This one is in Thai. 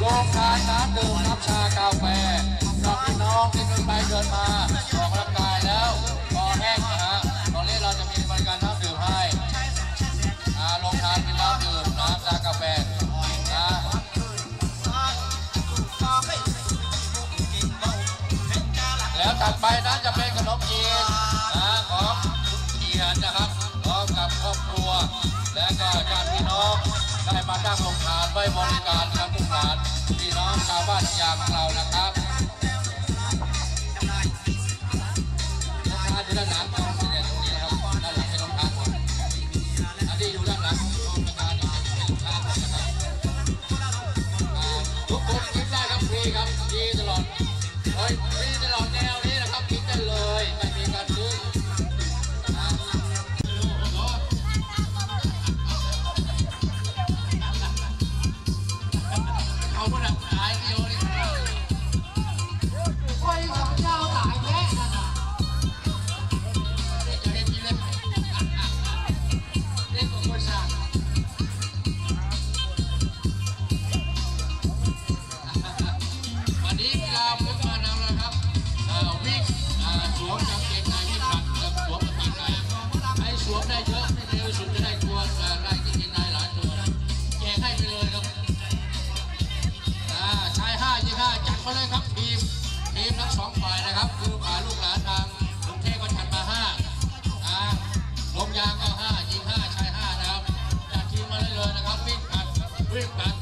โรงทานน้ำดื่มน้ำชากาแฟสำหรับพี่น้องที่เดินไปเดินมาออกกำลังกายแล้วคอแห้งนะฮะตอนนี้เราจะมีบริการน้ำดื่มให้อ่าโรงทานเป็นน้ำดื่มน้ำชากาแฟนะแล้วถัดไปนั้นจะเป็นขนมจีนนะของเกียรนะครับพร้อมกับครอบครัว และก็ญาติพี่น้องได้มาตั้งโรงทานไว้บริการกับลูกหลานานอย่างเรานะครับรงทานอยู่ด้านหลังของเนี่ยตรงนี้นะครับด้านหลังเป็นรงทานอันนี้อยู่ด้านหลังของโรงานนี่เป็นรงทานหมดนะครับอ่าทุกคนกินได้ครับฟรีครับฟรีตลอดเฮ้ยนี่ตลอดแนวนี้นะครับกินได้เลยไม่มีการซื้อ เอานละขายเดียว วันนี้กีฬาผมมานำนะครับอ่อวิ่งเอ่อสวมกางเกงในวิ่งผลัดกับสวมกางเกงในให้สวมได้เยอะให้เร็วสุดจะได้ตัวเอ่อได้กางเกงในหลายตัวแจกให้ไปเลยครับอาชายห้ายิงห้าจัดมาเลยครับ ผลั